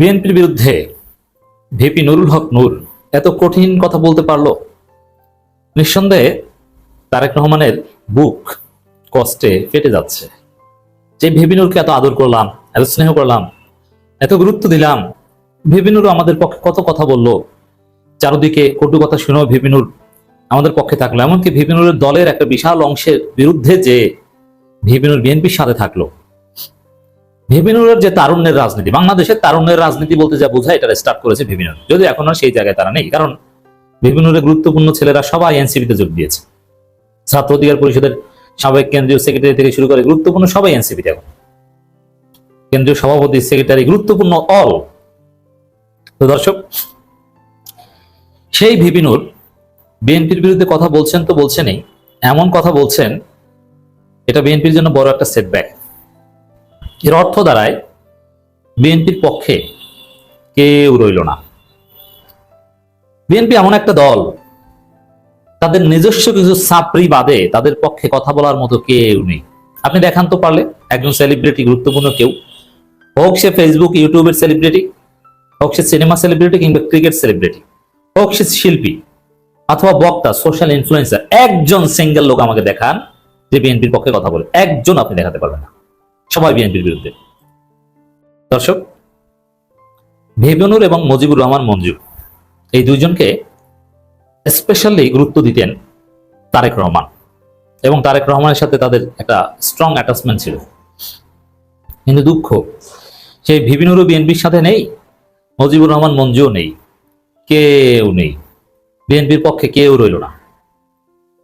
বিএনপির বিরুদ্ধে ভিপি নুরুল হক নূর এত কঠিন কথা বলতে পারল? নিঃসন্দেহে তারেক রহমানের বুক কষ্টে ফেটে যাচ্ছে। যে ভিপি নূরকে এত আদর করলাম, এত স্নেহ করলাম, এত গুরুত্ব দিলাম, ভিপি নূর আমাদের পক্ষে কত কথা বলল? চারদিকে কটু কথা শুনেও ভিপি নূর আমাদের পক্ষে থাকল। এমনকি ভিপি নূরের দলের একটা বিশাল অংশের বিরুদ্ধে যে ভিপি নূর বিএনপির সাথে থাকল। ভিপিনুরের যে তারুণ্যের রাজনীতি, বাংলাদেশের তারুণ্যের রাজনীতি বলতে যা বোঝায় এটা স্টার্ট করেছে ভিপিনুর যদি এখন আর সেই জায়গায় তারা নেই, কারণ ভিপিনুরের গুরুত্বপূর্ণ ছেলেরা সবাই এনসিপিতে যোগ দিয়েছে। ছাত্র অধিকার পরিষদের সাবেক কেন্দ্রীয় সেক্রেটারি থেকে শুরু করে গুরুত্বপূর্ণ সবাই এনসিপিতে এখন। কেন্দ্রীয় সভাপতি সেক্রেটারি গুরুত্বপূর্ণ অল তো দর্শক, সেই ভিপিনুর বিএনপির বিরুদ্ধে কথা বলছেন তো বলছেনই, এমন কথা বলছেন, এটা বিএনপির জন্য বড় একটা সেটব্যাক এর অর্থ দাঁড়ায়, বিএনপির পক্ষে কেউ রইল না। বিএনপি এমন একটা দল, তাদের নিজস্ব কিছু সাপরি বাদে তাদের পক্ষে কথা বলার মতো কেউ নেই। আপনি দেখান তো পারলে, একজন সেলিব্রিটি গুরুত্বপূর্ণ কেউ, হোক সে ফেসবুক ইউটিউবের সেলিব্রিটি হোক সে সিনেমা সেলিব্রিটি কিংবা ক্রিকেট সেলিব্রিটি হোক সে শিল্পী অথবা বক্তা সোশ্যাল ইনফ্লুয়েন্সার একজন সিঙ্গেল লোক আমাকে দেখান যে বিএনপির পক্ষে কথা বলে। একজন আপনি দেখাতে পারবেন না। সবাই বিএনপির বিরুদ্ধে। দর্শক ভেবনুর এবং মজিবুর রহমান মঞ্জু এই দুইজনকে স্পেশালি গুরুত্ব দিতেন তারেক রহমান এবং তারেক রহমানের সাথে তাদের একটা স্ট্রং অ্যাটাচমেন্ট ছিল। কিন্তু দুঃখ, সেই ভিবিনুরও বিএনপির সাথে নেই, মজিবুর রহমান মঞ্জুও নেই, কেউ নেই। বিএনপির পক্ষে কেউ রইল না।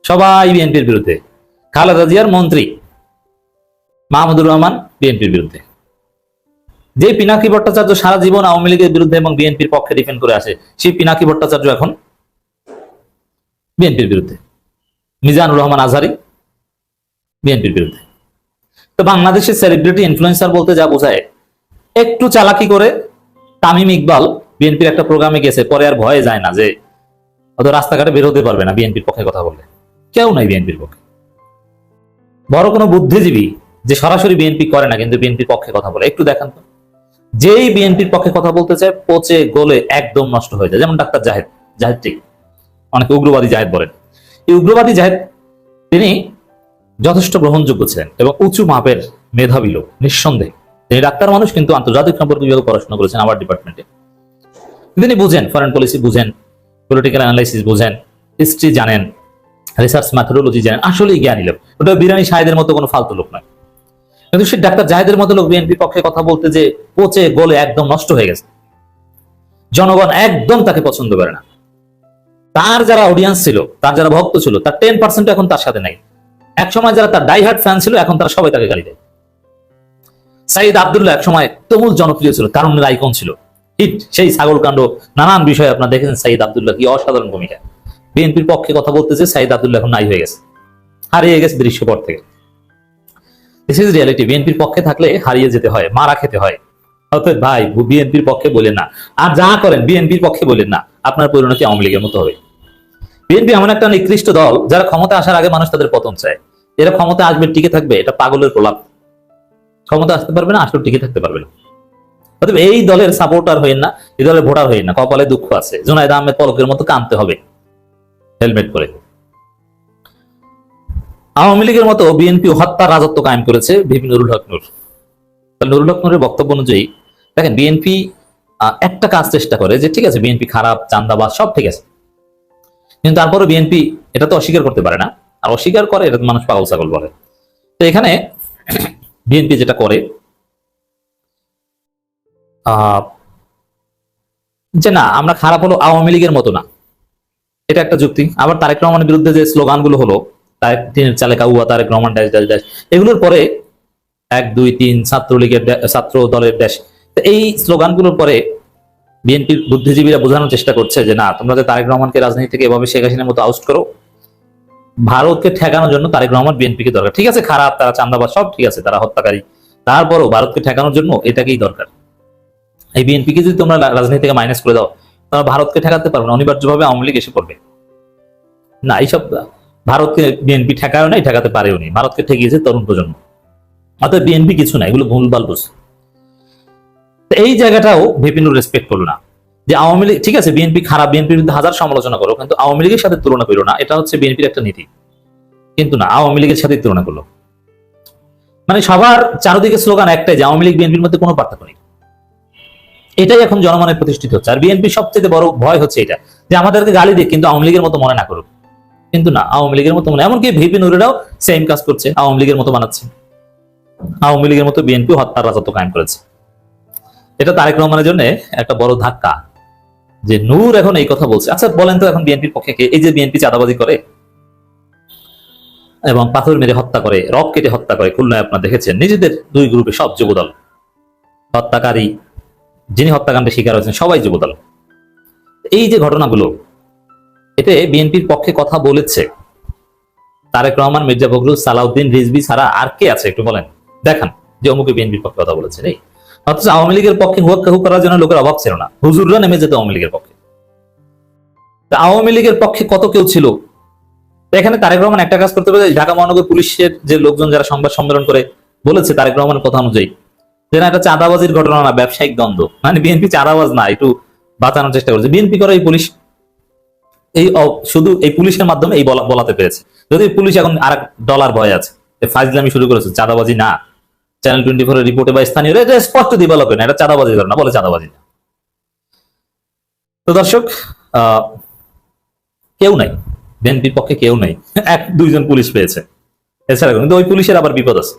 সবাই বিএনপির বিরুদ্ধে। খালেদা জিয়ার মন্ত্রী মাহমুদুর রহমান, বিএনপির বিরুদ্ধে। যে পিনাকি ভট্টাচার্য সারা জীবন আওয়ামী লীগের বিরুদ্ধে এবং বিএনপির পক্ষে ডিফেন্ড করে আসে, সেই পিনাকি ভট্টাচার্য এখন বিএনপির বিরুদ্ধে। মিজানুর রহমান আজহারি, বিএনপির বিরুদ্ধে। তো বাংলাদেশের সেলিব্রিটি ইনফ্লুয়েন্সার বলতে যা বোঝায়, একটু চালাকি করে তামিম ইকবাল বিএনপির একটা প্রোগ্রামে গেছে, পরে আর ভয়ে যায় না যে, অত রাস্তাঘাটে বেরোতে পারবে না বিএনপির পক্ষে কথা বললে। কেউ নাই বিএনপির পক্ষে। বড় কোনো বুদ্ধিজীবী যে সরাসরি বিএনপি করে না, কিন্তু বিএনপির পক্ষে কথা বলে। একটু দেখান তো। যেই বিএনপির পক্ষে কথা বলতে চায়, পচে গলে একদম নষ্ট হয়ে যায়। যেমন ডাক্তার জাহেদ জাহেদ ঠিক। অনেকে উগ্রবাদী জাহেদ বলেন। এই উগ্রবাদী জাহেদ, তিনি যথেষ্ট গ্রহণযোগ্য ছিলেন এবং উঁচু মাপের মেধাবী লোক, নিঃসন্দেহে। তিনি ডাক্তার মানুষ, কিন্তু আন্তর্জাতিক সম্পর্ক বিভাগে পড়াশোনা করেছেন আমার ডিপার্টমেন্টে তিনি বুঝেন ফরেন পলিসি বুঝেন পলিটিক্যাল অ্যানালাইসিস বুঝেন হিস্ট্রি জানেন রিসার্চ ম্যাথোডোলজি জানেন। আসলেই জ্ঞানী লোক। ওটা বিরানি সাহেদের মতো কোনো ফালতু লোক নয়। কিন্তু সে ডাক্তার জাহেদের মতো লোক বিএনপির পক্ষে কথা বলতে যে পচে গলে একদম নষ্ট হয়ে গেছে। জনগণ একদম তাকে পছন্দ করে না। তার যারা অডিয়েন্স ছিল, তার যারা ভক্ত ছিল, তার টেন পার্সেন্ট এখন তার সাথে নাই। এক সময় যারা তার ডাইহার্ট ফ্যান ছিল, এখন তারা সবাই তাকে গালি দেয়। সাইদ আবদুল্লাহ এক সময় তুমুল জনপ্রিয় ছিল তারুণের আইকন ছিল। হিট, সেই ছাগল কাণ্ড, নানান বিষয়ে আপনার দেখেছেন সাইদ আবদুল্লাহ কি অসাধারণ ভূমিকা। বিএনপির পক্ষে কথা বলতেছে সাইদ আবদুল্লাহ এখন নাই হয়ে গেছে। হারিয়ে গেছে দৃশ্যপট থেকে। দিস ইজ রিয়ালিটি বিএনপির পক্ষে থাকলে হারিয়ে যেতে হয়, মারা খেতে হয়। অতএব ভাই বিএনপির পক্ষে বলেন না। আর যা করেন বিএনপির পক্ষে বলেন না। আপনার পরিণতি আওয়ামী লীগের মতো হবে। বিএনপি এমন একটা নিকৃষ্ট দল, যারা ক্ষমতা আসার আগে মানুষ তাদের পতন চায়। এরা ক্ষমতা আসবে, টিকে থাকবে, এটা পাগলের প্রলাপ। ক্ষমতা আসতে পারবে না আসলে টিকে থাকতে পারবে না। অতএব এই দলের সাপোর্টার হইন না, এই দলের ভোটার হইন না। কপালে দুঃখ আছে। জোনায়দ আহমেদ পলকের মতো কানতে হবে। হেলমেট পরে। আওয়ামী লীগের মতো বিএনপি হত্যার রাজত্ব কায়েম করেছে ভিপি নুরুল হক নূর। নুরুল হক নূরের বক্তব্য অনুযায়ী, দেখেন বিএনপি একটা কাজ চেষ্টা করে যে ঠিক আছে, বিএনপি খারাপ, চান্দাবাজ, সব ঠিক আছে। কিন্তু তারপরে বিএনপি এটা তো অস্বীকার করতে পারে না। আর অস্বীকার করে এটা মানুষ পাগল ছাগল বলে। তো এখানে বিএনপি যেটা করে যে না, আমরা খারাপ হলো আওয়ামী লীগের মতো না। এটা একটা যুক্তি। আবার তারেক রহমানের বিরুদ্ধে যে স্লোগানগুলো হলো চালে রহমান এগুলোর পরে এক, দুই, তিন ছাত্রলীগের ছাত্র দলের ড্যাশ এই স্লোগানগুলোর পরে বিএনপির বুদ্ধিজীবীরা বোঝানোর চেষ্টা করছে যে, না, তোমরা তারেক রহমানকে রাজনীতি থেকে এভাবে শেখ হাসিনার মতো আউট করো, ভারতকে ঠেকানোর জন্য তারেক রহমান বিএনপিকে দরকার। ঠিক আছে, খারাপ, তারা চান্দাবাজ সব ঠিক আছে, তারা হত্যাকারী। তারপরও ভারতকে ঠেকানোর জন্য এটাকেই দরকার। এই বিএনপিকে যদি তোমরা রাজনীতি থেকে মাইনাস করে দাও তোমরা ভারতকে ঠেকাতে পারবে না। অনিবার্যভাবে আওয়ামী লীগ এসে পড়বে। না, এইসব ভারতকে বিএনপি ঠেকায়ও নাই, ঠেকাতে পারেও নি ভারতকে ঠেকিয়েছে তরুণ প্রজন্ম। অর্থাৎ বিএনপি কিছু না এগুলো ভুলভাল বুঝ তো এই জায়গাটাও ভিপিনুর রেসপেক্ট করল না। যে আওয়ামী লীগ ঠিক আছে বিএনপি খারাপ বিএনপির বিরুদ্ধে হাজার সমালোচনা করো, কিন্তু আওয়ামী লীগের সাথে তুলনা করল না। এটা হচ্ছে বিএনপির একটা নীতি। কিন্তু না, আওয়ামী লীগের সাথে তুলনা করল। মানে সবার চারদিকে স্লোগান একটাই যে আওয়ামী লীগ বিএনপির মধ্যে কোনো পার্থক্য নেই। এটাই এখন জনমনে প্রতিষ্ঠিত হচ্ছে। আর বিএনপি সবচেয়ে বড় ভয় হচ্ছে এটা। যে আমাদেরকে গালি দিক, কিন্তু আওয়ামী লীগের মতো মনে না করুক। কিন্তু না, আওয়ামী লীগের মতো মনে, এমনকি ভিপি নুরেরাও সেম কাজ করছে, আওয়ামী লীগের মতো বানাচ্ছে। আওয়ামী লীগের মতো বিএনপি হত্যার রাজত্ব কায়েম করেছে। এটা তারেক রহমানের জন্য একটা বড় ধাক্কা, যে নূর এখন এই কথা বলছে। আচ্ছা বলেন তো এখন বিএনপির পক্ষে কে? এই যে বিএনপি চাঁদাবাজি করে এবং পাথর মেরে হত্যা করে, রক কেটে হত্যা করে, খুলনায় আপনার দেখেছেন, নিজেদের দুই গ্রুপে সব যুবদল, হত্যাকারী যিনি হত্যাকাণ্ডে শিকার হয়েছেন, সবাই যুবদল। এই যে ঘটনাগুলো এতে বিএনপির পক্ষে কথা বলেছে। তারেক রহমান, মির্জা ফখরুল, সালাউদ্দিন রিজবি ছাড়া আর কে আছে একটু বলেন। দেখান যে অমুকে বিএনপির পক্ষে কথা বলেছে। এই। অথচ আওয়ামী লীগের পক্ষে হুয়াক্কা হু করার জন্য লোকের অভাব ছিল না। হুজুররা নেমে যেত আওয়ামী লীগের পক্ষে। আওয়ামী লীগের পক্ষে কত কেউ ছিল? এখানে তারেক রহমান একটা কাজ করতে পারে ঢাকা মহানগর পুলিশের যে লোকজন যারা সংবাদ সম্মেলন করে বলেছে তারেক রহমানের কথা অনুযায়ী, যে না, এটা চাঁদাবাজির ঘটনা না, ব্যবসায়িক দ্বন্দ্ব। মানে বিএনপি চাঁদাবাজ না, একটু বাঁচানোর চেষ্টা করছে। বিএনপি করে এই পুলিশ এই শুধু এই পুলিশের মাধ্যমে এই বলাতে পেরেছে। যদি পুলিশ এখন আর ডলার ভয় আছে ফাইজলামি শুরু করেছে, চাঁদাবাজি না। চ্যানেল টোয়েন্টি ফোর রিপোর্টে বা স্থানীয় এটা স্পষ্ট দিবালক না, এটা চাঁদাবাজি করে না, বলে চাঁদাবাজি না। তো দর্শক কেউ নাই, বিএনপির পক্ষে কেউ নাই, এক, দুইজন পুলিশ পেয়েছে। এছাড়া কিন্তু ওই পুলিশের আবার বিপদ আছে।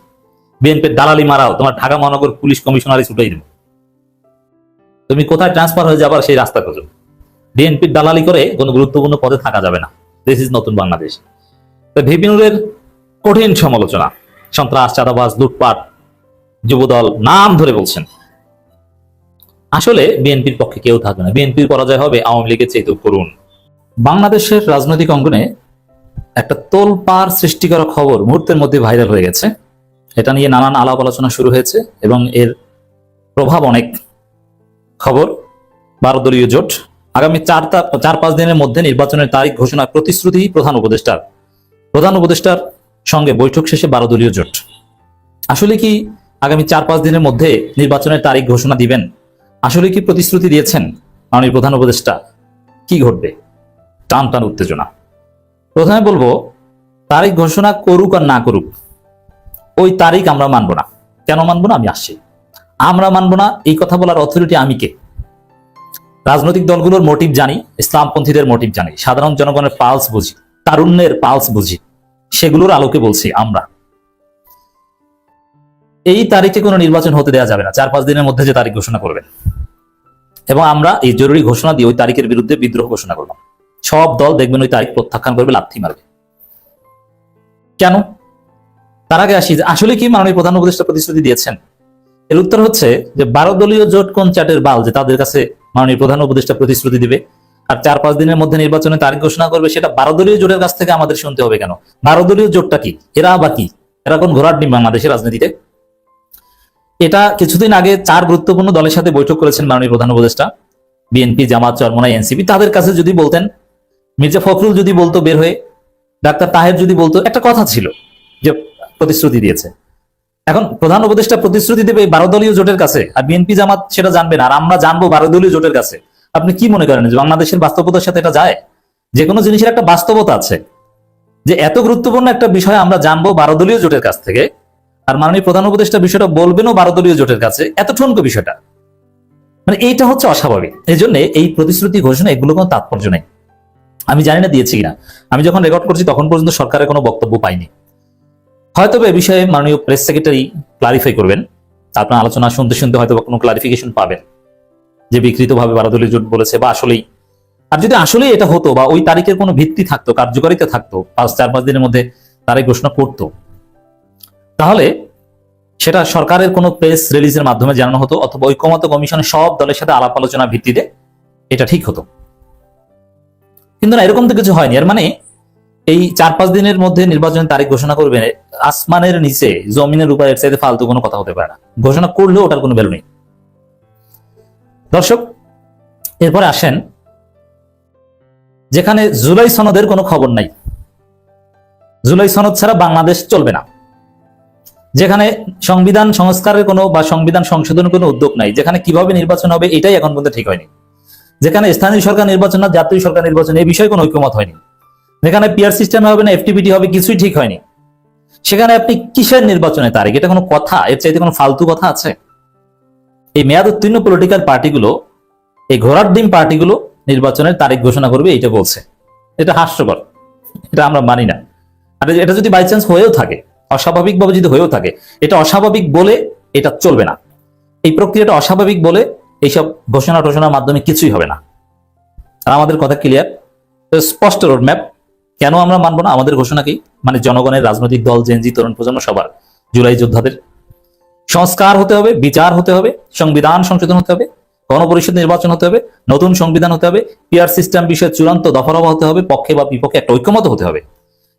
বিএনপির দালালি মারাও, তোমার ঢাকা মহানগর পুলিশ কমিশনারই ছুটাই দেবে। তুমি কোথায় ট্রান্সফার হয়ে যাবার সেই রাস্তা খোঁজো। বিএনপির দালালি করে কোনো গুরুত্বপূর্ণ পদে থাকা যাবে না। দিস ইজ নতুন বাংলাদেশ। তো ভিপিনুরের কঠিন সমালোচনা, সন্ত্রাস, চাঁদাবাজ, লুটপাট, যুবদল, নাম ধরে বলছেন। আসলে বিএনপির পক্ষে কেউ থাকবে না। বিএনপির পরাজয় হবে আওয়ামী লীগের চেয়ে করুন বাংলাদেশের রাজনৈতিক অঙ্গনে একটা তোলপাড় সৃষ্টিকর খবর মুহূর্তের মধ্যে ভাইরাল হয়ে গেছে। এটা নিয়ে নানান আলাপ আলোচনা শুরু হয়েছে এবং এর প্রভাব অনেক। খবর বারো দলীয় জোট আগামী চার চার পাঁচ দিনের মধ্যে নির্বাচনের তারিখ ঘোষণার প্রতিশ্রুতি প্রধান উপদেষ্টার। প্রধান উপদেষ্টার সঙ্গে বৈঠক শেষে বারো দলীয় জোট। আসলে কি আগামী চার পাঁচ দিনের মধ্যে নির্বাচনের তারিখ ঘোষণা দিবেন? আসলে কি প্রতিশ্রুতি দিয়েছেন মাননীয় প্রধান উপদেষ্টা? কি ঘটবে? টান টান উত্তেজনা। প্রথমে বলব, তারিখ ঘোষণা করুক আর না করুক, ওই তারিখ আমরা মানব না। কেন মানব না? আমি আসছি। আমরা মানব না, এই কথা বলার অথরিটি আমি কে? রাজনৈতিক দলগুলোর মোটিভ জানি, ইসলামপন্থীদের মোটিভ জানি, সাধারণ জনগণের পালস বুঝি, তারুণ্যের পালস বুঝি, সেগুলোর আলোকে বলছি আমরা। এই তারিখে কোনো নির্বাচন হতে দেওয়া যাবে না, চার পাঁচ দিনের মধ্যে যে তারিখ ঘোষণা করবেন। এবং আমরা এই জরুরি ঘোষণা দিয়ে ওই তারিখের বিরুদ্ধে বিদ্রোহ ঘোষণা করলাম সব দল দেখবেন ওই তারিখ প্রত্যাখ্যান করবে, লাথি মারবে। কেন? তার আগে আসি আসলে কি মাননীয় প্রধান উপদেষ্টা প্রতিশ্রুতি দিয়েছেন? এর উত্তর হচ্ছে যে বারো দলীয় জোট কোন চাটের বাল যে তাদের কাছে মাননীয় প্রধান উপদেষ্টা প্রতিশ্রুতি দিবে। আর চার পাঁচ দিনের মধ্যে নির্বাচনে তারিখ ঘোষণা করবে, সেটা বারো দলীয় জোটের কাছ থেকে আমাদের শুনতে হবে কেন? বারো দলীয় জোটটা কি? এরা আবার কি? এরা কোন ঘোরার ডিম বাংলাদেশের রাজনীতিতে? এটা কিছুদিন আগে চার গুরুত্বপূর্ণ দলের সাথে বৈঠক করেছেন মাননীয় প্রধান উপদেষ্টা, বিএনপি, জামাত, চরমোনাই, এনসিপি। তাদের কাছে যদি বলতেন, মির্জা ফখরুল যদি বলতো বের হয়ে, ডাক্তার তাহের যদি বলতো, একটা কথা ছিল যে প্রতিশ্রুতি দিয়েছে। এখন প্রধান উপদেষ্টা প্রতিশ্রুতি দেবে বারো দলীয় জোটের কাছে, আর বিএনপি জামাত সেটা জানবে না, আর আমরা জানব বারো দলীয় জোটের কাছে। আপনি কি মনে করেন যে বাংলাদেশের বাস্তবতার সাথে এটা যায়? যে কোনো জিনিসের একটা বাস্তবতা আছে। যে এত গুরুত্বপূর্ণ একটা বিষয় আমরা জানব বারো দলীয় জোটের কাছ থেকে, আর মাননীয় প্রধান উপদেষ্টা বিষয়টা বলবেনও বারো দলীয় জোটের কাছে, এত ঠনকো বিষয়টা। মানে এইটা হচ্ছে অস্বাভাবিক। এই জন্য এই প্রতিশ্রুতি ঘোষণা, এগুলো কোনো তাৎপর্য নেই। আমি জানি না দিয়েছি কিনা। আমি যখন রেকর্ড করছি, তখন পর্যন্ত সরকারের কোনো বক্তব্য পাইনি। হয়তো এ বিষয়ে মাননীয় প্রেস সেক্রেটারি ক্লারিফাই করবেন। আপনার আলোচনা শুনতে শুনতে হয়তো কোনো ক্লারিফিকেশন পাবেন। যে বিকৃতভাবে বারো দলীয় জোট বলেছে বা আসলেই। আর যদি আসলেই এটা হতো বা ওই তারিখের কোনো ভিত্তি থাকতো, কার্যকারিতা থাকতো, পাঁচ, চার, পাঁচ দিনের মধ্যে তারিখ ঘোষণা করতো। তাহলে সেটা সরকারের কোনো প্রেস রিলিজের মাধ্যমে জানানো হতো অথবা ঐক্যমত কমিশনের সব দলের সাথে আলাপ আলোচনা ভিত্তিতে এটা ঠিক হতো। কিন্তু না, এরকম তো কিছু হয়নি। এর মানে এই চার পাঁচ দিনের মধ্যে নির্বাচনের তারিখ ঘোষণা করবে আসমানের নিচে, জমিনের উপরে এর চাইতে ফালতু কোনো কথা হতে পারে না। ঘোষণা করলেও ওটার কোনো ভ্যালু নেই। দর্শক, এরপরে আসেন, যেখানে জুলাই সনদের কোনো খবর নাই। জুলাই সনদ ছাড়া বাংলাদেশ চলবে না। যেখানে সংবিধান সংস্কারের কোনো বা সংবিধান সংশোধনের কোনো উদ্যোগ নাই, যেখানে কীভাবে নির্বাচন হবে এটাই এখন পর্যন্ত ঠিক হয়নি। যেখানে স্থানীয় সরকার নির্বাচন না, জাতীয় সরকার নির্বাচন এই বিষয়ে কোনো ঐক্যমত হয়নি। যেখানে পিয়ার সিস্টেম হবে না এফটিপিটি হবে, কিছুই ঠিক হয়নি। সেখানে আপনি কিসের নির্বাচনের তারিখ? এটা কোনো কথা? এর চাইতে কোনো ফালতু কথা আছে? এই মেয়াদ উত্তীর্ণ পলিটিক্যাল পার্টিগুলো এই ঘোড়ার ডিম পার্টিগুলো নির্বাচনের তারিখ ঘোষণা করবে এটা বলছে। এটা হাস্যকর। এটা আমরা মানি না। আর এটা যদি বাই চান্স হয়েও থাকে, অস্বাভাবিকভাবে যদি হয়েও থাকে, এটা অস্বাভাবিক বলে এটা চলবে না। এই প্রক্রিয়াটা অস্বাভাবিক বলে এইসব ঘোষণা টোষণার মাধ্যমে কিছুই হবে না। আর আমাদের কথা ক্লিয়ার স্পষ্ট রোডম্যাপ কেন আমরা মানবো না? আমাদের ঘোষণা কি? মানে জনগণের রাজনৈতিক দল জেনজি তরুণ প্রজন্ম সবার। জুলাই যোদ্ধাদের। সংস্কার হতে হবে, বিচার হতে হবে, সংবিধান সংশোধন হতে হবে, গণপরিষদ নির্বাচন হতে হবে, নতুন সংবিধান হতে হবে পিয়ার সিস্টেম বিষয়ে চূড়ান্ত দফারফা হতে হবে, পক্ষে বা বিপক্ষে একটা ঐক্যমত হতে হবে।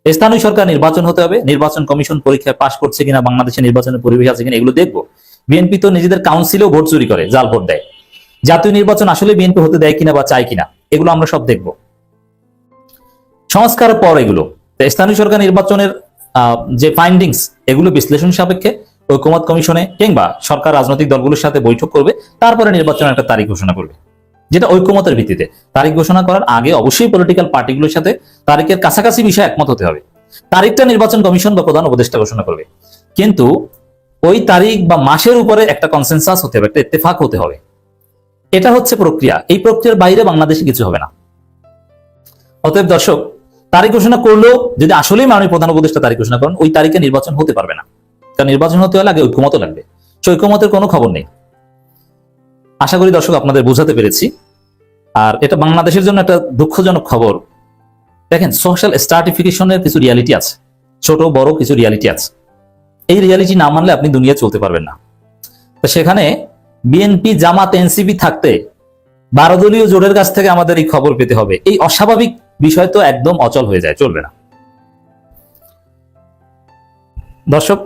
স্থানীয় সরকার নির্বাচন হতে হবে, নির্বাচন কমিশন পরীক্ষায় পাশ করছে কিনা, বাংলাদেশে নির্বাচনের পরিবেশ আছে কিনা, এগুলো দেখব। বিএনপি তো নিজেদের কাউন্সিলেও ভোট চুরি করে, জাল ভোট দেয়। জাতীয় নির্বাচন আসলে বিএনপি হতে দেয় কিনা বা চায় কিনা, এগুলো আমরা সব দেখব। সংস্কারের পর এগুলো। স্থানীয় সরকার নির্বাচনের যে ফাইন্ডিংস এগুলো বিশ্লেষণ সাপেক্ষে ঐক্যমত কমিশনে কিংবা সরকার রাজনৈতিক দলগুলোর সাথে বৈঠক করবে, তারপরে নির্বাচনের একটা তারিখ ঘোষণা করবে। যেটা ঐক্যমতের ভিত্তিতে। তারিখ ঘোষণা করার আগে অবশ্যই পলিটিক্যাল পার্টিগুলোর সাথে তারিখের কাছাকাছি বিষয়ে একমত হতে হবে। তারিখটা নির্বাচন কমিশন বা প্রধান উপদেষ্টা ঘোষণা করবে। কিন্তু ওই তারিখ বা মাসের উপরে একটা কনসেনসাস হতে হবে, একটা ইত্তেফাক হতে হবে। এটা হচ্ছে প্রক্রিয়া। এই প্রক্রিয়ার বাইরে বাংলাদেশে কিছু হবে না। অতএব দর্শক তারিখ ঘোষণা করলেও যদি আসলেই মাননীয় প্রধান উপদেষ্টা তারিখ ঘোষণা করেন, ওই তারিখে নির্বাচন হতে পারবে না। কারণ নির্বাচন হতে হলে আগে ঐক্যমত লাগবে। ঐক্যমতের কোনো খবর নেই। আশা করি দর্শক আপনাদের বোঝাতে পেরেছি। আর এটা বাংলাদেশের জন্য একটা দুঃখজনক খবর। দেখেন সোশ্যাল স্টার্টিফিকেশনের কিছু রিয়ালিটি আছে। ছোট, বড় কিছু রিয়ালিটি আছে। এই রিয়ালিটি না মানলে আপনি দুনিয়া চলতে পারবেন না। তো সেখানে বিএনপি জামাত এনসিপি থাকতে বারো দলীয় জোটের কাছ থেকে আমাদের এই খবর পেতে হবে। এই অস্বাভাবিক বিষয় তো একদম অচল হয়ে যায়, চলবে না। দর্শক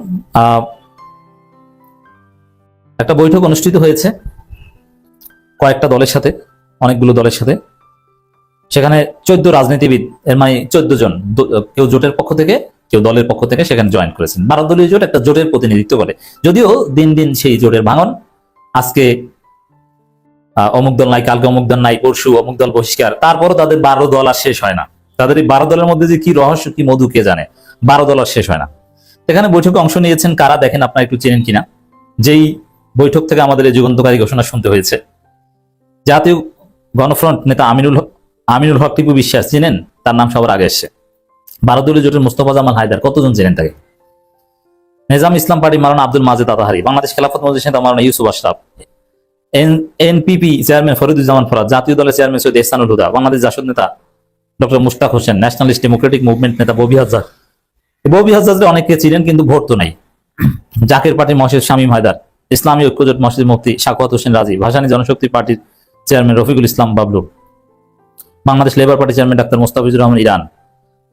একটা বৈঠক অনুষ্ঠিত হয়েছে কয়েকটা দলের সাথে, অনেকগুলো দলের সাথে। সেখানে চোদ্দ রাজনীতিবিদ, এর মানে চোদ্দ জন কেউ জোটের পক্ষ থেকে, কেউ দলের পক্ষ থেকে সেখানে জয়েন করেছেন। বারো দলীয় জোট একটা জোটের প্রতিনিধিত্ব করে। যদিও দিন দিন সেই জোটের ভাঙন, আজকে অমুক দল নাই, কালকে অমুক দল নাই, পরশু অমুক দল বহিষ্কার। তারপরও তাদের বারো দল আর শেষ হয় না। তাদের এই বারো দলের মধ্যে যে কি রহস্য, কি মধু, কে জানে? বারো দল আর শেষ হয় না। এখানে বৈঠকে অংশ নিয়েছেন কারা দেখেন আপনারা একটু চেনেন কিনা? যেই বৈঠক থেকে আমাদের এই যুগান্তকারী ঘোষণা শুনতে হয়েছে। জাতীয় গণফ্রন্ট নেতা আমিনুল আমিনুল হক টিপু বিশ্বাস চিনেন? তার নাম সবার আগে এসছে। ভারতীয় জোটের মুস্তফা জামাল হায়দার, কতজন চেনেন তাকে? নিজাম ইসলাম পার্টি মারানা আব্দুল মাজেদ আতাহারি, বাংলাদেশ খেলাফত মজলিস নেতা মারানা ইউসুফ আশরাফ এনপিপি চেয়ারম্যান ফরিদুজ্জামান ফরাদ, জাতীয় দলের চেয়ারম্যান সৈয়দ ইহসানুল হুদা, বাংলাদেশ জাসদ নেতা doctor Mustaq Hossain, Nationalist Democratic Movement নেতা ববি হাজার ববি হাজার অনেকে চিনেন কিন্তু ভোট তো নাই। জাকের পার্টির মসজিদ শামীম হায়দার, ইসলামী ঐক্যজোট মসজিদ মুফতি শাকুয়াত হোসেন রাজি, ভাসানী জনশক্তি পার্টির chairman Rafiqul Islam Bablu, Bangladesh Labour Party chairman doctor Mostafizur Rahman Iran,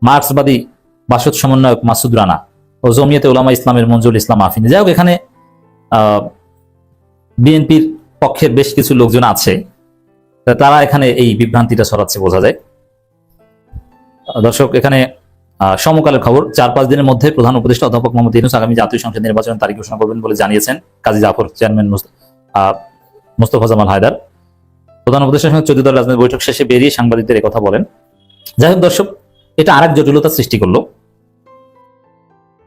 মার্ক্সবাদী BASAD সমন্বয়ক মাসুদ রানা ও জমিয়তে ওলামা ইসলামের মঞ্জুর ইসলাম আফিন। যাই হোক, এখানে বিএনপির পক্ষের বেশ কিছু লোকজন আছে। তারা এখানে এই বিভ্রান্তিটা ছড়াচ্ছে বোঝা যায়। দর্শক, এখানে সমকালের খবর। চার পাঁচ দিনের মধ্যে প্রধান উপদেষ্টা অধ্যাপক মোহাম্মদ ইউনুস আগামী জাতীয় সংসদ নির্বাচনের তারিখ ঘোষণা করবেন বলে জানিয়েছেন কাজী জাফর চেয়ারম্যান মোস্তফা জামাল হায়দার। প্রধান উপদেষ্টার সঙ্গে চোদ্দ দল রাজনৈতিক বৈঠক শেষে বেরিয়ে সাংবাদিকদের কথা বলেন। যাই হোক দর্শক, এটা আরেক জটিলতা সৃষ্টি করল।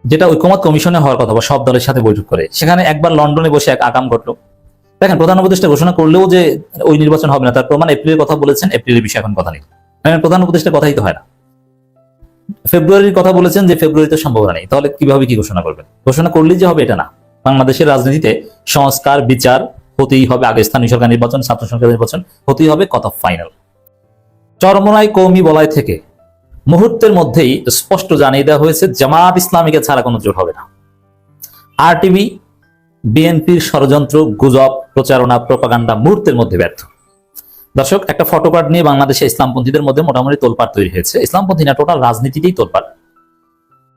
যেটা ঐক্যমত কমিশনে হওয়ার কথা বা সব দলের সাথে বৈঠক করে। সেখানে একবার লন্ডনে বসে এক আকাম ঘটলো। দেখেন, প্রধান উপদেষ্টা ঘোষণা করলেও যে ওই নির্বাচন হবে না, তার প্রমাণ এপ্রিলের কথা বলেছেন, এপ্রিলের বিষয়ে এখন কথা নেই। প্রধান উপদেষ্টা কথাই তো হয় না। ফেব্রুয়ারির কথা বলেছেন যে ফেব্রুয়ারিতে সম্ভাবনা নেই। তাহলে কীভাবে কি ঘোষণা করবেন? ঘোষণা করলেই যে হবে এটা না। বাংলাদেশের রাজনীতিতে সংস্কার, বিচার হতেই হবে, আগে স্থানীয় সরকার নির্বাচন, ছাত্র সরকার নির্বাচন, হতেই হবে কথা ফাইনাল। চরমনায় কৌমি বলয় থেকে মুহূর্তের মধ্যেই স্পষ্ট জানিয়ে দেওয়া হয়েছে, জামাত ইসলামীকে ছাড়া কোনো জোট হবে না। আর টিভি বিএনপির ষড়যন্ত্র, গুজব, প্রচারণা, প্রপাগান্ডা মুহূর্তের মধ্যে ব্যর্থ। দর্শক, একটা ফটোকার্ড নিয়ে বাংলাদেশে ইসলামপন্থীদের মধ্যে মোটামুটি তোলপাড় তৈরি হয়েছে। ইসলামপন্থী না টোটাল রাজনীতিতেই তোলপাড়।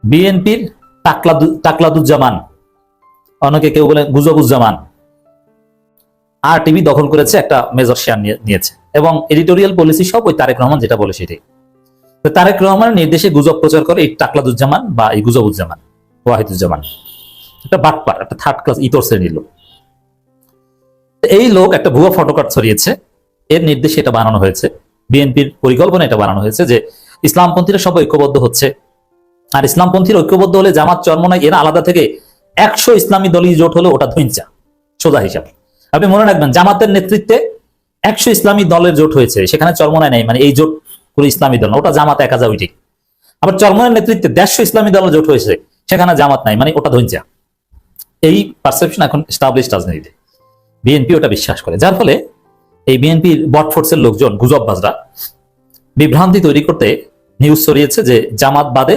বিএনপির টাকলাদু টাকলাদুজ্জামান অনেকে কেউ বলে গুজবুজ্জামান আর টিভি দখল করেছে একটা মেজর শেয়ার নিয়েছে। এবং এডিটোরিয়াল পলিসি সব ওই তারেক রহমান যেটা বলে সেটাই। তো তারেক রহমানের নির্দেশে গুজব প্রচার করে এই টাকলাদুজ্জামান বা এই গুজবুজ্জামান, ওয়াহিদুজ্জামান। একটা বাটপার একটা থার্ড ক্লাস ইতর শ্রেণির লোক। এই লোক একটা ভুয়া ফটোকার্ড ছড়িয়েছে। এর নির্দেশে এটা বানানো হয়েছে। বিএনপির পরিকল্পনা এটা বানানো হয়েছে যে ইসলামপন্থীরা সব ঐক্যবদ্ধ হচ্ছে। আর ইসলামপন্থীর ঐক্যবদ্ধ হলে জামাত চরমনায় এরা আলাদা থেকে একশো ইসলামী দলীয় জোট হলে ওটা ধৈঞ্চা সোজা হিসাব। আপনি মনে রাখবেন, জামাতের নেতৃত্বে একশো ইসলামী দলের জোট হয়েছে, সেখানে চরমনায় নেই মানে এই জোট পুরো ইসলামী দল ওটা জামাত একা যা ওইটি আবার চরমনের নেতৃত্বে দেড়শো ইসলামী দলের জোট হয়েছে, সেখানে জামাত নাই মানে ওটা ধৈঞ্চা এই পারসেপশন এখন স্টাবলিশ রাজনীতিতে। বিএনপি ওটা বিশ্বাস করে। যার ফলে এই বিএনপির বট ফোর্সের লোকজন, গুজববাজরা, বিভ্রান্তি তৈরি করতে নিউজ ছড়িয়েছে যে জামাত বাদে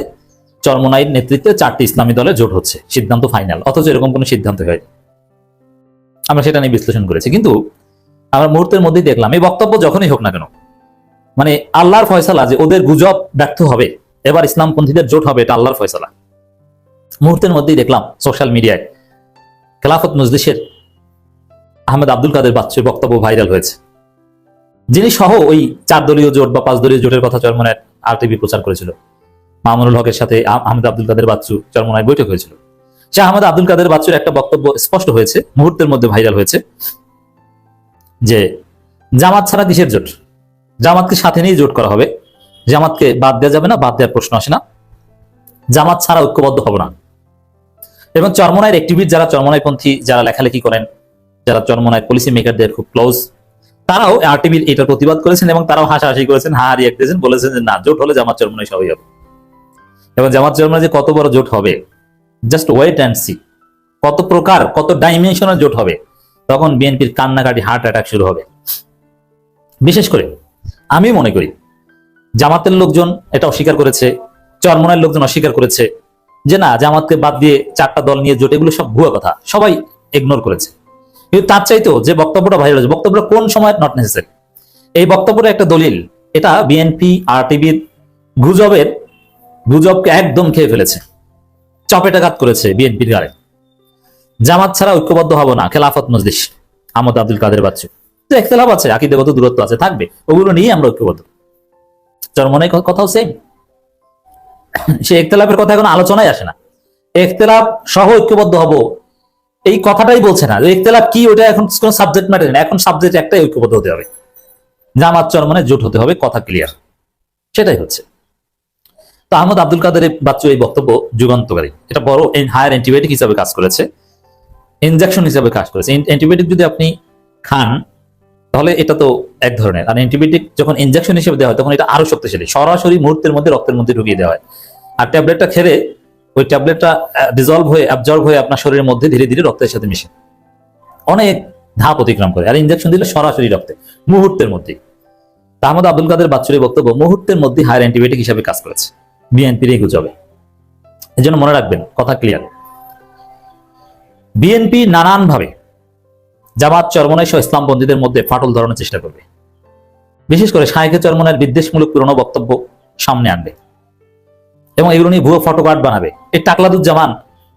চরমনাইয়ের নেতৃত্বে চারটি ইসলামী দলে জোট হচ্ছে। সিদ্ধান্ত ফাইনাল অথচ এরকম কোনো সিদ্ধান্ত হয়নি। আমরা সেটা নিয়ে বিশ্লেষণ করেছি। কিন্তু আমরা মুহূর্তের মধ্যেই দেখলাম, এই বক্তব্য যখনই হোক না কেন মানে আল্লাহর ফয়সালা যে ওদের গুজব ব্যর্থ হবে, এবার ইসলামপন্থীদের জোট হবে, এটা আল্লাহর ফয়সালা। মুহূর্তের মধ্যেই দেখলাম সোশ্যাল মিডিয়ায় খেলাফত মজলিসের আহমেদ আব্দুল কাদের বাচ্চুর বক্তব্য ভাইরাল হয়েছে। যিনি সহ ওই চার দলীয় জোট বা পাঁচ দলীয় জোটের কথা চরমনায় আর টিভি প্রচার করেছিল। মামুনুল হকের সাথে আহমেদ আব্দুল কাদের বাচ্চু চরমনায় বৈঠক হয়েছিল। সে আহমেদ আব্দুল কাদের বাচ্চুর একটা বক্তব্য স্পষ্ট হয়েছে, মুহূর্তের মধ্যে ভাইরাল হয়েছে, যে জামাত ছাড়া কিসের জোট? জামাতকে সাথে নিয়ে জোট করা হবে। জামাতকে বাদ দেওয়া যাবে না, বাদ দেওয়ার প্রশ্ন আসে না। জামাত ছাড়া ঐক্যবদ্ধ হবে না। এবং চরমনায়ের অ্যাক্টিভিস্ট যারা চরমনাইপন্থী যারা লেখালেখি করেন, যারা চরমনায় পলিসি মেকারদের খুব ক্লোজ তারাও আরটিভির এটার প্রতিবাদ করেছেন এবং তারাও হাসাহাসি করেছেন, হা রিয়াক্ট দিয়েছেন, বলেছেন যে না, জোট হলে জামাত চরমনাই সবই হবে। এবং জামাত চরমনায় যে কত বড় জোট হবে জাস্ট ওয়েট অ্যান্ড সি কত প্রকার, কত ডাইমেনশনের জোট হবে, তখন বিএনপির কান্নাকাটি হার্ট অ্যাটাক শুরু হবে। বিশেষ করে, আমি মনে করি, জামাতের লোকজন এটা অস্বীকার করেছে চরমনার লোকজন অস্বীকার করেছে যে না, জামাতকে বাদ দিয়ে চারটা দল নিয়ে জোট, এগুলো সব ভুয়া কথা। সবাই ইগনোর করেছে। কিন্তু তার চাইতেও যে বক্তব্যটা ভাইরাল হয়েছে, বক্তব্যটা কোন সময় নট নেসেসারি এই বক্তব্যটা একটা দলিল, এটা বিএনপি আর গুজবের, গুজবকে একদম খেয়ে ফেলেছে। চপেটাঘাত করেছে বিএনপির গাড়ে জামাত ছাড়া ঐক্যবদ্ধ হব না, খেলাফত মজলিস, আহমদ আব্দুল কাদের বাচ্চু। তো একতলাপ আছে, আকিদেগত দূরত্ব আছে, থাকবে। ওগুলো নিয়ে আমরা ঐক্যবদ্ধ। চরমনের কথাও সেম সে একতলাপের কথা এখন আলোচনায় আসে না। একতলাপ সহ ঐক্যবদ্ধ হব। এই কথাটাই বলছে না। একতলাপ কি, ওটা এখন কোন সাবজেক্ট ম্যাটার না। এখন সাবজেক্ট একটাই ঐক্যবদ্ধ হতে হবে। জামাত চরমনে জোট হতে হবে, কথা ক্লিয়ার সেটাই হচ্ছে। তো আহমদ আব্দুল কাদের বাচ্চু এই বক্তব্য যুগান্তকারী। এটা বড় হায়ার অ্যান্টিবায়োটিক হিসাবে কাজ করেছে। ইনজেকশন হিসাবে কাজ করেছে। অ্যান্টিবায়োটিক যদি আপনি খান, তাহলে এটা তো এক ধরনের। আর অ্যান্টিবায়োটিক যখন ইনজেকশন হিসেবে দেওয়া হয়, তখন এটা আরও শক্তিশালী। সরাসরি মুহূর্তের মধ্যে রক্তের মধ্যে ঢুকিয়ে দেওয়া হয়। আর ট্যাবলেটটা খেলে ওই ট্যাবলেটটা ডিজলভ হয়ে অ্যাবজর্ব হয়ে আপনার শরীরের মধ্যে ধীরে ধীরে রক্তের সাথে মিশে। অনেক ধাপ অতিক্রম করে। আর ইনজেকশন দিলে সরাসরি রক্তে, মুহূর্তের মধ্যে আহমদ আব্দুল কাদের বাচ্চুরের বক্তব্য, মুহূর্তের মধ্যে হায়ার অ্যান্টিবায়োটিক হিসাবে কাজ করেছে। বিএনপির এই গুজবে। এই জন্য মনে রাখবেন, কথা ক্লিয়ার বিএনপি নানানভাবে জামাত চরমনাই সহ ইসলামপন্থীদের মধ্যে ফাটল ধরানোর চেষ্টা করবে। বিশেষ করে শাহেখে চরমনের বিদ্বেষমূলক পুরনো বক্তব্য সামনে আনবে। এবং এগুলো নিয়ে ভুয়ো ফটোকার্ড বানাবে। এই টাকলাদুজ্জামান,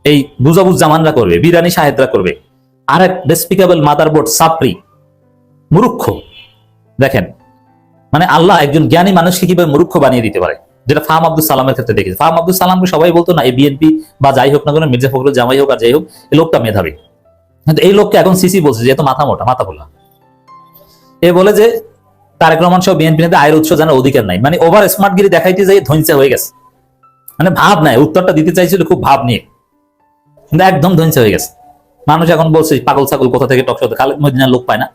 এই বুজাবুজ্জামানরা করবে, বিরানি সাহেদরা করবে। আর এক ডেসপিকেবল মাদারবোর্ড সাপ্রি। মুরুক্ষ। দেখেন মানে আল্লাহ একজন জ্ঞানী মানুষকে কীভাবে মুরুক্ষ বানিয়ে দিতে পারে? যেটা ফাহাম আব্দুল সালামের ক্ষেত্রে দেখেছি। ফাহাম আব্দুল সালামকে সবাই বলতো, না এই বিএনপি বা যাই হোক না কোনো, মির্জা ফখরুল জামাই হোক আর যাই হোক এই লোকটা মেধাবী। কিন্তু এই লোককে এখন সিসি বলছে যে এত মাথা মোটা, মাথা ভোলা এ বলে যে, তারেক রহমান সহ বিএনপি নেতা, আয়ের উৎস জানার অধিকার নাই। মানে ওভার স্মার্টগিরি দেখাইতে যাই ধ্বংসা হয়ে গেছে। মানে ভাব নাই, উত্তরটা দিতে চাইছিল খুব ভাব নিয়ে। কিন্তু একদম ধ্বংসা হয়ে গেছে। মানুষ এখন বলছে, পাগল ছাগল কোথা থেকে টকশোতে খালেদ মদিনার লোক পায় না।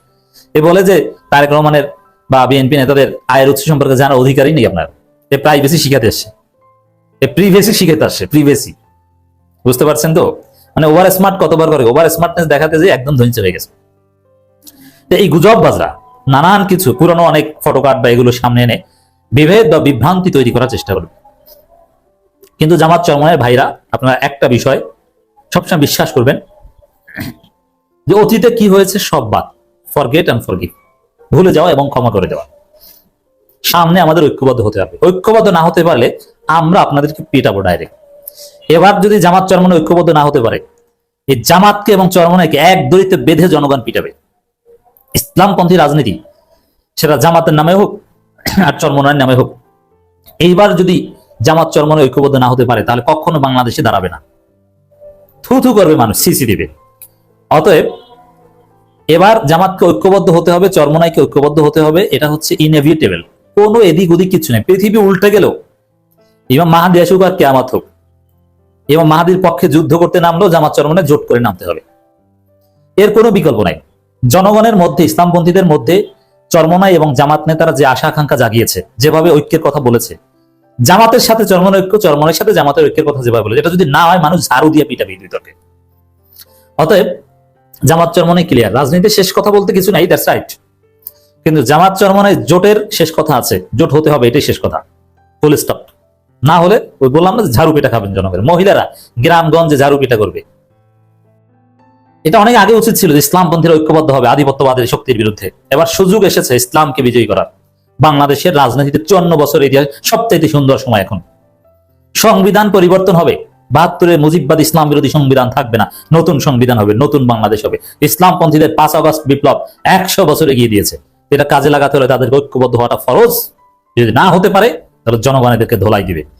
এ বলে যে, তারেক রহমানের বা বিএনপি নেতাদের আয়ের উৎস সম্পর্কে জানার অধিকারই নেই আপনার। এ প্রাইভেসি শিখাতে আসছে। এ প্রিভেসি শিখাতে আসছে প্রিভেসি বুঝতে পারছেন তো? মানে ওভার স্মার্ট কতবার করে? ওভার স্মার্টনেস দেখাতে যে একদম ধ্বংস হয়ে গেছে। এই গুজব বাজরা নানান কিছু, পুরনো অনেক ফটোকার্ড বা এগুলো সামনে এনে বিভেদ বা বিভ্রান্তি তৈরি করার চেষ্টা করবে। কিন্তু জামাত চরমনের ভাইরা, আপনারা একটা বিষয় সবসময় বিশ্বাস করবেন, যে অতীতে কি হয়েছে সব বাদ। ফরগেট অ্যান্ড ফরগিভ ভুলে যাওয়া এবং ক্ষমা করে দেওয়া। সামনে আমাদের ঐক্যবদ্ধ হতে হবে। ঐক্যবদ্ধ না হতে পারলে আমরা আপনাদেরকে পেটাবো ডাইরেক্ট এবার যদি জামাত চরমনে ঐক্যবদ্ধ না হতে পারে, এই জামাতকে এবং চরমনাইকে এক দড়িতে বেঁধে জনগণ পিটাবে। ইসলামপন্থী রাজনীতি, সেটা জামাতের নামে হোক আর চরমনার নামে হোক। এইবার যদি জামাত চরমনে ঐক্যবদ্ধ না হতে পারে, তাহলে কখনো বাংলাদেশে দাঁড়াবে না। থু থু করবে মানুষ, সিসি দিবে অতএব, এবার জামাতকে ঐক্যবদ্ধ হতে হবে, চরমনাইকে ঐক্যবদ্ধ হতে হবে, এটা হচ্ছে ইনএভিটেবল কোনো এদিক ওদিক কিছু নেই। পৃথিবী উল্টে গেলেও, ইমাম মাহাদি আসুক আর কেয়ামত হোক এবং মাহাদির পক্ষে যুদ্ধ করতে নামলেও জামাত চরমনে জোট করে নামতে হবে। এর কোনো বিকল্প নাই। জনগণের মধ্যে, ইসলামপন্থীদের মধ্যে চরমনাই এবং জামাত নেতারা যে আশা আকাঙ্ক্ষা জাগিয়েছে, যেভাবে ঐক্যের কথা বলেছে জামাতের সাথে চরমন ঐক্য, চরমনের সাথে জামাতের ঐক্যের কথা যেভাবে বলেছে এটা যদি না হয় মানুষ ঝাড়ু দিয়ে পিটাবি দুই তর্কে অতএব জামাত চরমনে ক্লিয়ার রাজনীতির শেষ কথা বলতে কিছু নাই দ্যাটস রাইট কিন্তু জামাত চরমনে জোটের শেষ কথা আছে, জোট হতে হবে, এটাই শেষ কথা। ফুল স্টপ না হলে, ওই বললাম না ঝাড়ু পিঠা খাবেন জনগণের মহিলারা গ্রামগঞ্জে ঝাড়ু পিঠা করবে। এটা অনেক আগে উচিত ছিল যে ইসলামপন্থীরা ঐক্যবদ্ধ হবে, আধিপত্যবাদের শক্তির বিরুদ্ধে। এবার সুযোগ এসেছে ইসলামকে বিজয়ী করার। বাংলাদেশের রাজনীতিতে চুয়ান্ন বছর ইতিহাস সবচাইতে সুন্দর সময় এখন। সংবিধান পরিবর্তন হবে। বাহাত্তরের মুজিববাদ ইসলাম বিরোধী সংবিধান থাকবে না। নতুন সংবিধান হবে, নতুন বাংলাদেশ হবে। ইসলামপন্থীদের পাঁচ আগস্ট বিপ্লব একশো বছর এগিয়ে দিয়েছে। এটা কাজে লাগাতে হলে তাদের ঐক্যবদ্ধ হওয়াটা ফরজ। যদি না হতে পারে, তাহলে জনগণ এদেরকে ধোলাই দিবে।